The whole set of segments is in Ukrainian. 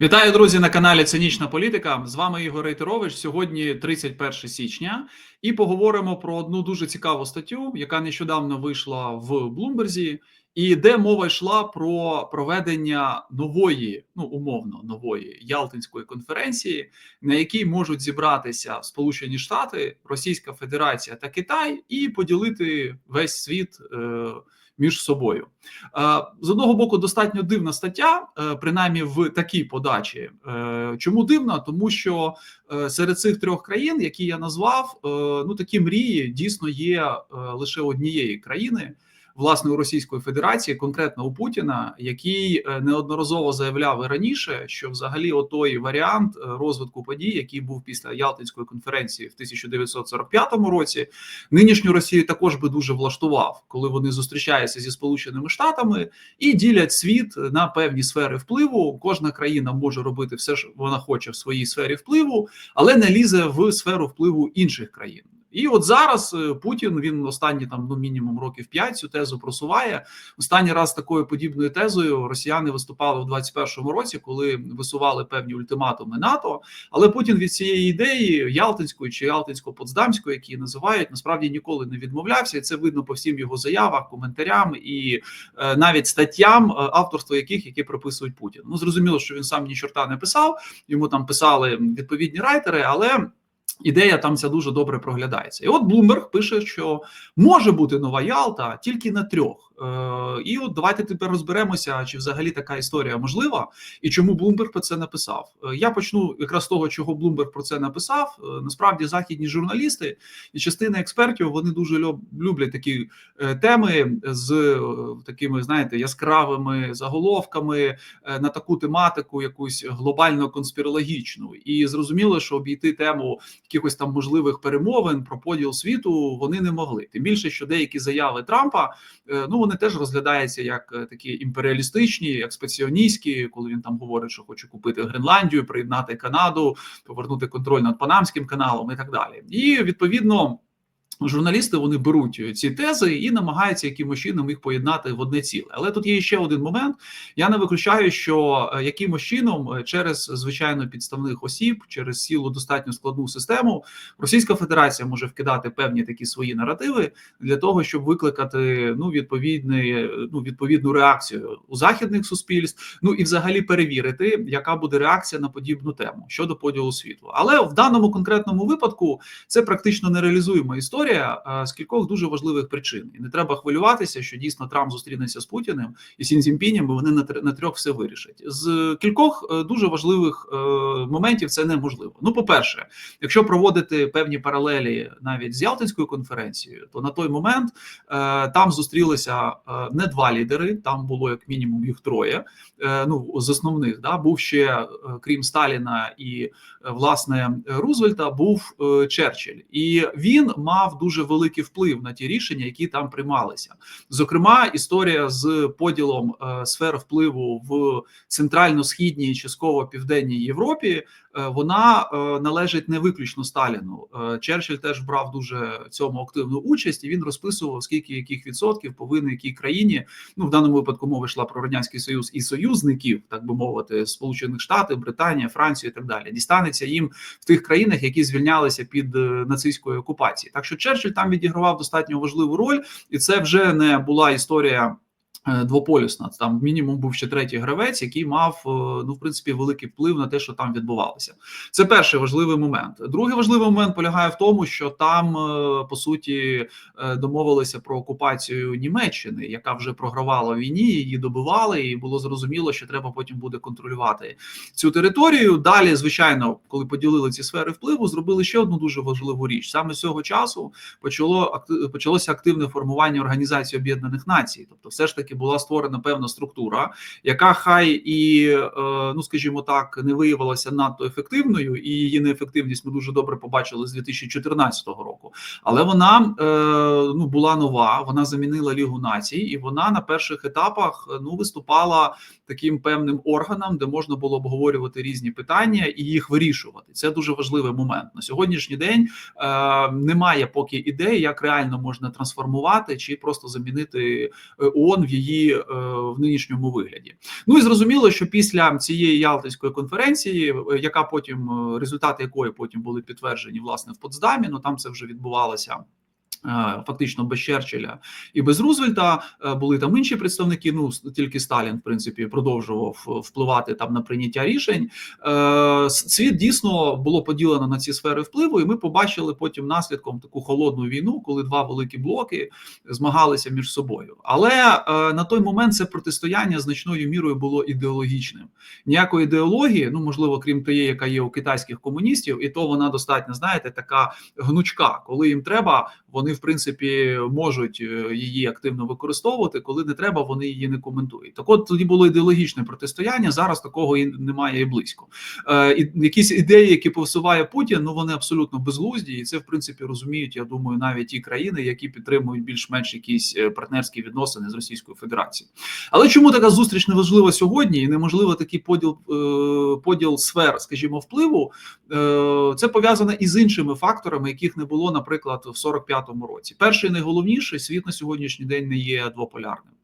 Вітаю, друзі, на каналі Цинічна Політика. З вами Ігор Рейтерович. Сьогодні 31 січня, і поговоримо про одну дуже цікаву статтю, яка нещодавно вийшла в Блумберзі, і де мова йшла про проведення нової, ну умовно нової Ялтинської конференції, на якій можуть зібратися Сполучені Штати, Російська Федерація та Китай, і поділити весь світ. Е між собою е, з одного боку достатньо дивна стаття, е, принаймні в такій подачі. Е, чому дивна? Тому що серед цих трьох країн, які я назвав, ну такі мрії дійсно є лише однієї країни власне у Російської Федерації, конкретно у Путіна, який е, неодноразово заявляв і раніше, що взагалі отой варіант е, розвитку подій, який був після Ялтинської конференції в 1945 році, нинішню Росію також би дуже влаштував, коли вони зустрічаються зі Сполученими Штатами і ділять світ на певні сфери впливу. Кожна країна може робити все, що вона хоче в своїй сфері впливу, але не лізе в сферу впливу інших країн. І от зараз е, Путін він останні там ну мінімум років п'ять цю тезу просуває. Останній раз такою подібною тезою росіяни виступали в 21-му році, коли висували певні ультиматуми НАТО. Але Путін від цієї ідеї Ялтинської чи Ялтинсько-Потсдамської, які називають, насправді ніколи не відмовлявся, і це видно по всім його заявах, коментарям і е, навіть статтям, е, авторство яких які приписують Путін. Ну зрозуміло, що він сам ні чорта не писав. Йому там писали відповідні райтери, але. Ідея там ця дуже добре проглядається, і от Блумберг пише, що може бути нова Ялта тільки на трьох. Е, і от давайте тепер розберемося, чи взагалі така історія можлива, і чому Блумберг про це написав. Е, я почну якраз з того, чого Блумберг про це написав. Е, насправді, західні журналісти і частина експертів вони дуже люблять такі теми з такими, знаєте, яскравими заголовками на таку тематику, якусь глобально конспірологічну. І зрозуміло, що обійти тему якихось там можливих перемовин про поділ світу вони не могли. Тим більше, що деякі заяви Трампа ну вони теж розглядаються як е, такі імперіалістичні, експансіоністські, коли він там говорить, що хоче купити Гренландію, приєднати Канаду, повернути контроль над Панамським каналом і так далі. І відповідно. Журналісти вони беруть ці тези і намагаються якимось чином їх поєднати в одне ціле. Але тут є ще один момент. Я не виключаю, що е, якимось чином е, через звичайно підставних осіб, через сілу достатньо складну систему, Російська Федерація може вкидати певні такі свої наративи для того, щоб викликати ну відповідний, ну відповідну реакцію у західних суспільств. Ну і взагалі перевірити, яка буде реакція на подібну тему щодо поділу світу. Але в даному конкретному випадку це практично нереалізуєма історія історія з кількох дуже важливих причин, і не треба хвилюватися, що дійсно Трамп зустрінеться з Путіним і Сінзінпінем, бо вони на трьох все вирішать. З кількох е, дуже важливих е, моментів це неможливо. Ну, по перше, якщо проводити певні паралелі навіть з Ялтинською конференцією, то на той момент е, там зустрілися не два лідери, там було як мінімум їх троє. Ну з основних да був ще крім Сталіна і власне Рузвельта, був Черчилль, і він мав дуже великий вплив на ті рішення, які там приймалися. Зокрема, історія з поділом е, сфер впливу в центрально-східній частково південній Європі. Е, вона е, належить не виключно Сталіну. Е, Черчилль теж брав дуже цьому активну участь, і він розписував скільки яких відсотків повинні якій країні. Ну в даному випадку мова йшла про радянський союз і союзників, так би мовити, Сполучених Штатів, Британія, Франція і так далі. Дістанеться їм в тих країнах, які звільнялися під нацистською окупацією. Так що Черчилль там відігравав достатньо важливу роль, і це вже не була історія. Е, двополюсна. Там мінімум був ще третій гравець, який мав е, ну в принципі великий вплив на те, що там відбувалося. Це перший важливий момент. Другий важливий момент полягає в тому, що там е, по суті домовилися про окупацію Німеччини, яка вже програвала війні, її добивали, і було зрозуміло, що треба потім буде контролювати цю територію. Далі, звичайно, коли поділили ці сфери впливу, зробили ще одну дуже важливу річ. Саме з цього часу почало почалося активне формування організації Об'єднаних Націй, тобто, все ж таки таки була створена певна структура, яка хай і е, ну скажімо так не виявилася надто ефективною, і її неефективність ми дуже добре побачили з 2014 року. Але вона е, ну була нова. Вона замінила Лігу націй, і вона на перших етапах ну виступала таким певним органом, де можна було обговорювати різні питання і їх вирішувати. Це дуже важливий момент на сьогоднішній день. Е, Немає поки ідеї, як реально можна трансформувати чи просто замінити ООН в її її е, в нинішньому вигляді. Ну і зрозуміло, що після цієї Ялтинської конференції, е, яка потім е, результати якої потім були підтверджені власне в Потсдамі, ну там це вже відбувалося. Е, фактично без Черчилля і без Рузвельта е, були там інші представники. Ну тільки Сталін, в принципі, продовжував е, впливати там на прийняття рішень. Світ дійсно було поділено на ці сфери впливу, і ми побачили потім наслідком таку холодну війну, коли два великі блоки змагалися між собою. Але на той момент це протистояння значною мірою було ідеологічним. Ніякої ідеології, ну можливо, крім тієї, яка є у китайських комуністів, і то вона достатньо знаєте, така гнучка, коли їм треба, вони в принципі можуть е, її активно використовувати. Коли не треба, вони її не коментують. Так, от тоді було ідеологічне протистояння. Зараз такого і немає і близько. Е, і Якісь ідеї, які повсуває Путін, ну вони абсолютно безглузді, і це в принципі розуміють. Я думаю, навіть ті країни, які підтримують більш-менш якісь е, партнерські відносини з Російською Федерацією. Але чому така зустріч не важлива сьогодні? І неможливо такий поділ поділ сфер, скажімо, впливу. Це пов'язано із іншими факторами, яких не було, наприклад, в 45-му році. Перший найголовніший світ на сьогоднішній день не є двополярним,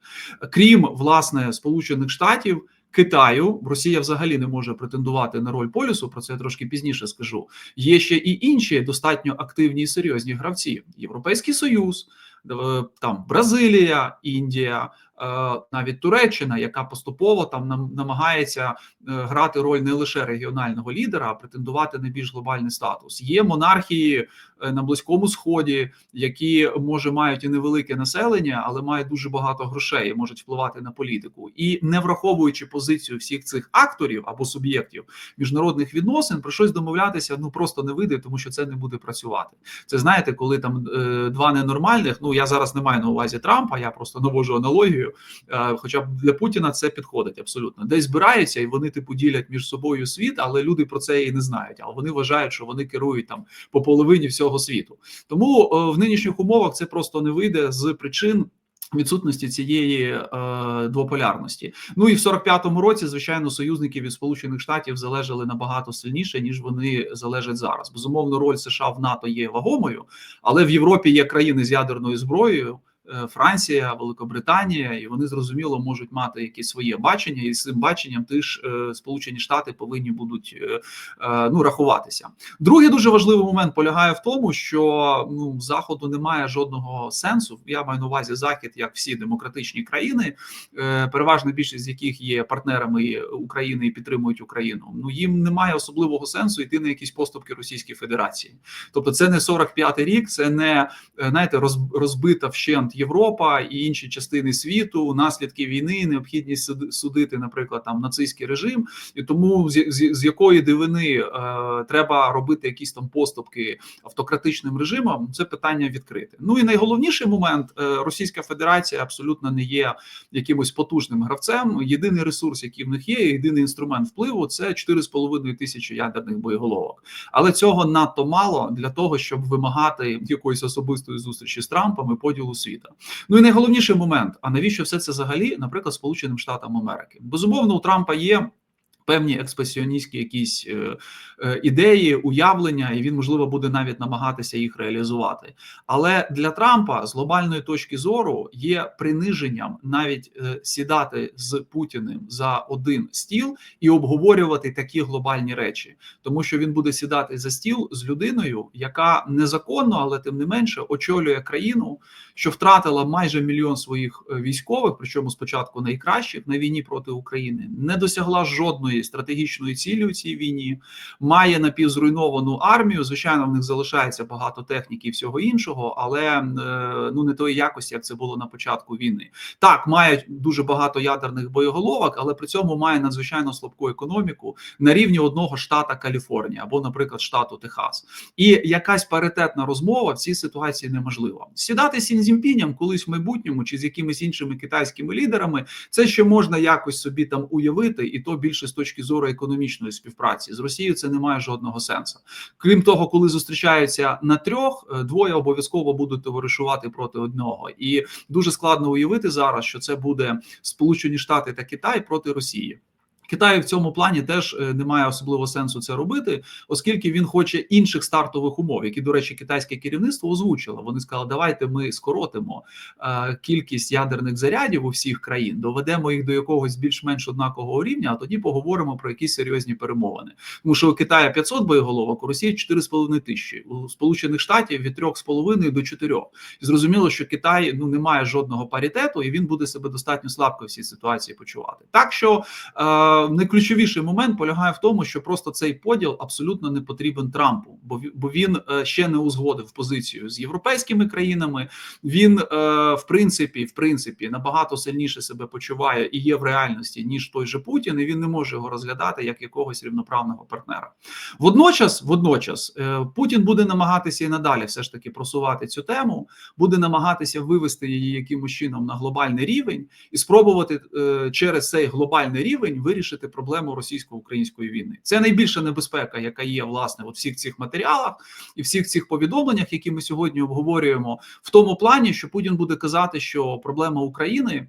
крім власне Сполучених Штатів. Китаю Росія взагалі не може претендувати на роль полюсу. Про це я трошки пізніше скажу. Є ще і інші достатньо активні і серйозні гравці: Європейський Союз, е, там Бразилія, Індія, Е, навіть Туреччина, яка поступово там намагається е, грати роль не лише регіонального лідера, а претендувати на більш глобальний статус. Є монархії на близькому сході, які може мають і невелике населення, але мають дуже багато грошей, і можуть впливати на політику, і не враховуючи позицію всіх цих акторів або суб'єктів міжнародних відносин, про щось домовлятися ну просто не вийде, тому що це не буде працювати. Це знаєте, коли там два ненормальних. Ну я зараз не маю на увазі Трампа, я просто навожу аналогію. Е, хоча б для Путіна це підходить абсолютно. Десь збираються і вони типу ділять між собою світ, але люди про це і не знають. Але вони вважають, що вони керують там по половині всього світу. Тому е, в нинішніх умовах це просто не вийде з причин. Відсутності цієї е, двополярності, ну і в 45-му році, звичайно, союзники від Сполучених Штатів залежали набагато сильніше ніж вони залежать зараз. Безумовно, роль США в НАТО є вагомою, але в Європі є країни з ядерною зброєю. Е, Франція, Великобританія, і вони зрозуміло можуть мати якісь своє бачення, і з цим баченням ти ж е, Сполучені Штати повинні будуть е, ну рахуватися. Другий дуже важливий момент полягає в тому, що ну заходу немає жодного сенсу. Я маю на увазі захід, як всі демократичні країни, переважна більшість з яких є партнерами України і підтримують Україну. Ну їм немає особливого сенсу йти на якісь поступки Російської Федерації. Тобто, це не 45-й рік, це не знаєте, розбита вщент Європа і інші частини світу, наслідки війни, необхідність судити, наприклад, там нацистський режим, і тому з, з, з якої дивини е, треба робити якісь там поступки автократичним режимом, це питання відкрите. Ну і найголовніший момент: е, Російська Федерація абсолютно не є якимось потужним гравцем. Єдиний ресурс, який в них є, єдиний інструмент впливу це 4,5 тисячі ядерних боєголовок. Але цього надто мало для того, щоб вимагати якоїсь особистої зустрічі з Трампом і поділу світу. Ну і найголовніший момент: а навіщо все це взагалі, наприклад, Сполученим Штатам Америки? Безумовно, у Трампа є певні експресіоністські якісь е, е, ідеї, уявлення, і він можливо буде навіть намагатися їх реалізувати. Але для Трампа з глобальної точки зору є приниженням навіть е, сідати з Путіним за один стіл і обговорювати такі глобальні речі, тому що він буде сідати за стіл з людиною, яка незаконно, але тим не менше очолює країну, що втратила майже мільйон своїх військових, причому спочатку найкращих на війні проти України, не досягла жодної стратегічної цілі у цій війні, має напівзруйновану армію. Звичайно, в них залишається багато техніки і всього іншого, але е, ну не тої якості, як це було на початку війни. Так, мають дуже багато ядерних боєголовок, але при цьому має надзвичайно слабку економіку на рівні одного штата Каліфорнія або, наприклад, штату Техас. І якась паритетна розмова в цій ситуації неможлива. Сідати з Сінзімпіням колись в майбутньому чи з якимись іншими китайськими лідерами, це ще можна якось собі там уявити, і то більше з точки зору економічної співпраці з Росією це не має жодного сенсу. Крім того, коли зустрічаються на трьох, е, двоє обов'язково будуть товаришувати проти одного, і дуже складно уявити зараз, що це буде Сполучені Штати та Китай проти Росії. Китаю в цьому плані теж е, немає особливого сенсу це робити, оскільки він хоче інших стартових умов, які, до речі, китайське керівництво озвучило. Вони сказали, давайте ми скоротимо е, кількість ядерних зарядів у всіх країн, доведемо їх до якогось більш-менш однакового рівня, а тоді поговоримо про якісь серйозні перемовини. Тому що у Китаю 500 боєголовок, у Росії 4,5 тисячі, у Сполучених Штатів від 3,5 до 4. І зрозуміло, що Китай ну не має жодного паритету, і він буде себе достатньо слабко в цій ситуації почувати. Так що. Е, найключовіший момент полягає в тому, що просто цей поділ абсолютно не потрібен Трампу, бо він е, ще не узгодив позицію з європейськими країнами. Він е, в принципі, в принципі, набагато сильніше себе почуває і є в реальності ніж той же Путін. і Він не може його розглядати як якогось рівноправного партнера. Водночас, водночас, е, Путін буде намагатися і надалі все ж таки просувати цю тему, буде намагатися вивести її якимось чином на глобальний рівень і спробувати через цей глобальний рівень вирішити вирішити проблему російсько-української війни. Це найбільша небезпека, яка є власне у всіх цих матеріалах і всіх цих повідомленнях, які ми сьогодні обговорюємо, в тому плані, що Путін буде казати, що проблема України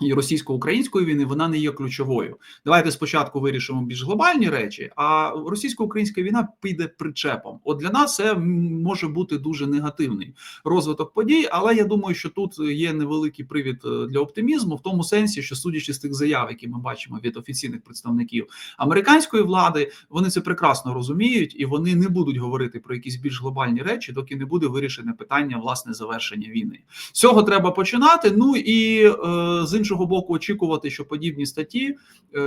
і російсько-української війни вона не є ключовою. Давайте спочатку вирішимо більш глобальні речі. А російсько-українська війна піде причепом. От для нас це може бути дуже негативний розвиток подій. Але я думаю, що тут є невеликий привід е, для оптимізму, в тому сенсі, що судячи з тих заяв, які ми бачимо від офіційних представників американської влади, вони це прекрасно розуміють і вони не будуть говорити про якісь більш глобальні речі, доки не буде вирішене питання власне завершення війни. З цього треба починати. Ну і е, з іншого боку, очікувати, що подібні статті е,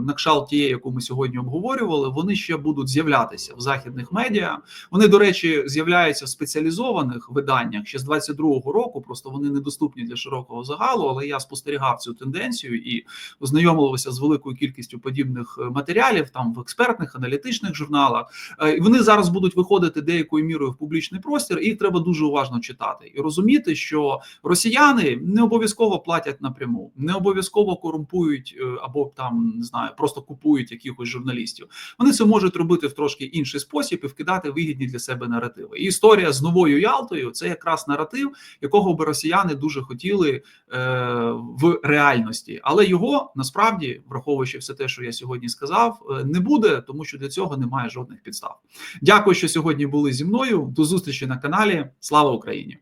на кшалт тієї, яку ми сьогодні обговорювали, вони ще будуть з'являтися в західних медіа. Вони, до речі, з'являються в спеціалізованих виданнях ще з 22-го року. Просто вони недоступні для широкого загалу. Але я спостерігав цю тенденцію і ознайомилися з великою кількістю подібних е, матеріалів там в експертних аналітичних журналах. Е, Вони зараз будуть виходити деякою мірою в публічний простір, і їх треба дуже уважно читати і розуміти, що росіяни не обов'язково платять напряму напряму, не обов'язково корумпують е, або там не знаю, просто купують якихось журналістів. Вони це можуть робити в трошки інший спосіб і вкидати вигідні для себе наративи. І історія з новою Ялтою це якраз наратив, якого би росіяни дуже хотіли е, в реальності, але його насправді, враховуючи все те, що я сьогодні сказав, е, не буде, тому що для цього немає жодних підстав. Дякую, що сьогодні були зі мною. До зустрічі на каналі. Слава Україні!